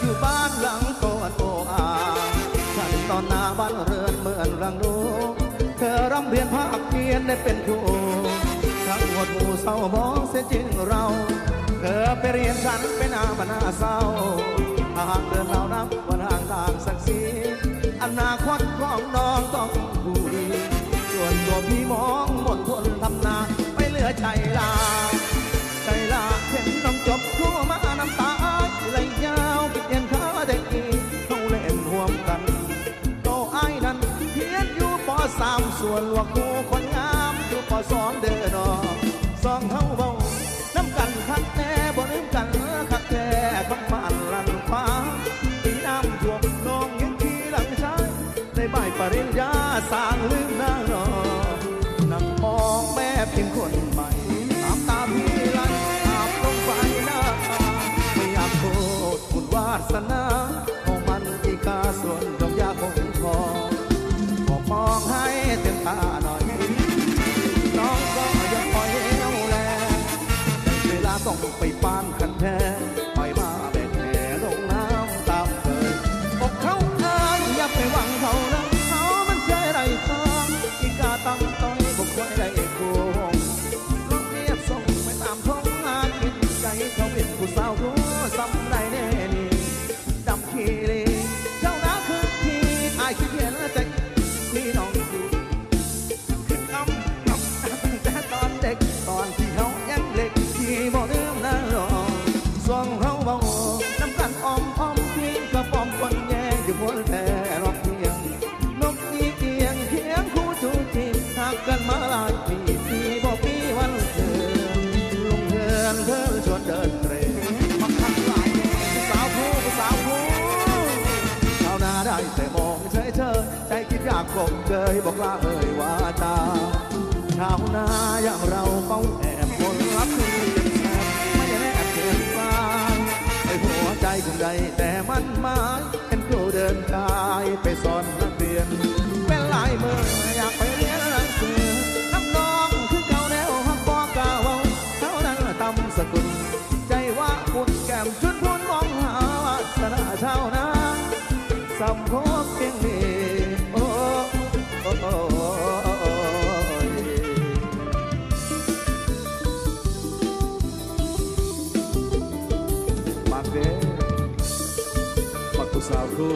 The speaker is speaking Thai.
อยู่บ้านหลังโตนโออาฉันตอนหน้าบ้านเรือนเหมือนรังดูเธอร่ำเรียนภาคเพียนได้เป็นครูทั้งหมดหมู่เศร้ามองเสียจริงเรา เธอไปเรียนฉันเป็นอาบนาเศร้าหากเดินเรานับวันห่างต่างศักดิ์ศรีอนาคตของน้องต้องดูดีส่วนตัวพี่มองหมดทนทำนาไม่เหลือใจลาามส่วนว่าครูคนงามอยู่ปอสองเดินออกสองเฮาเบาน้ำกันคักแน่บ่ลืมกันคักแท้ของบ้านลันฟ้าปีน้ำท่วมน้องยังขี่หลังชายในใบปริญญาสางลืมหน้านอนั่งมองแม่เพียงคน ต้องไปปานขันแท้ กกันมาหลายปีที่บ่มีวันเกินลงเงินเธอชวนเดินเตร่มาขัดหลายสาวผู้สาวผู้ชาวนาได้แต่มองเฉยเฉยใจคิดอยากกบเกยบอกลาเอ่ยว่าตาชาวนาอย่างเราเป้าแอบคนรักคือแอบไม่ได้แอบเกินฟ้าไอ้หัวใจคงใดแต่มันหมายเป็นครูเดินกายไปสอนนักเรียนเป็นลายมือ สำพกเพียงนี้โอ้โอ้มาเด้มากุสาวคู่